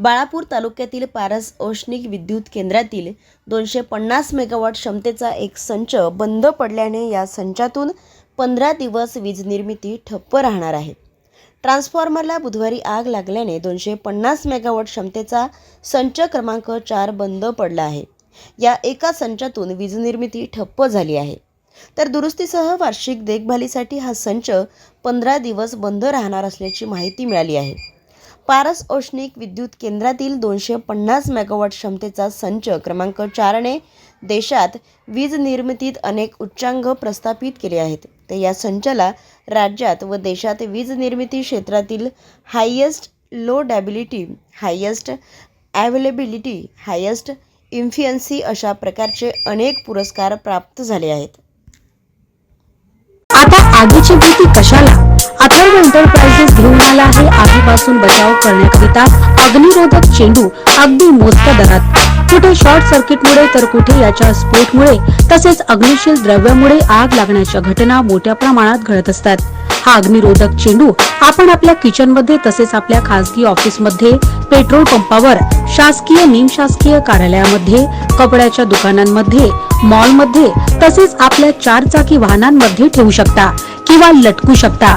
बाळापूर तालुक्यातील पारस औष्णिक विद्युत केंद्रातील दोनशे पन्नास मेगावॉट क्षमतेचा एक संच बंद पडल्याने या संचातून पंधरा दिवस वीज निर्मिती ठप्प राहणार आहे. ट्रान्सफॉर्मरला बुधवारी आग लागल्याने दोनशे पन्नास मेगावॉट क्षमतेचा संच क्रमांक चार बंद पडला आहे. या एका संचातून वीज निर्मिती ठप्प झाली आहे. तर दुरुस्तीसह वार्षिक देखभालीसाठी हा संच पंधरा दिवस बंद राहणार असल्याची माहिती मिळाली आहे. पारस औष्णिक विद्युत केंद्रातील दोनशे पन्नास मेगावॉट क्षमतेचा संच क्रमांक चारने देशात वीज निर्मितीत अनेक उच्चांग प्रस्थापित केले आहेत. तर या संचाला राज्यात व देशात वीज निर्मिती क्षेत्रातील highest loadability highest availability highest efficiency अशा प्रकारचे अनेक पुरस्कार प्राप्त झाले आहेत. आता आगीची भीती कशाला? अथर्व एंटरप्राइजेस घेऊन आला आहे? आगीपासून बचाव करण्याकरिता अग्निरोधक चेंडू अगदी मोजक्या दरात. कुठे शॉर्ट सर्किटमुळे तर कुठे याच्या स्फोटमुळे तसेच अग्निशील द्रव्यामुळे आग लागण्याच्या घटना मोठ्या प्रमाणात घडत असतात. हा अग्निरोधक चेंडू आपण आपल्या किचनमध्ये तसेच आपल्या खासगी ऑफिसमध्ये पेट्रोल पंपावर शासकीय निमशासकीय कार्यालयामध्ये कपड्याच्या दुकानांमध्ये मॉलमध्ये तसेच आपल्या चारचाकी वाहनांमध्ये ठेवू शकता किंवा लटकू शकता.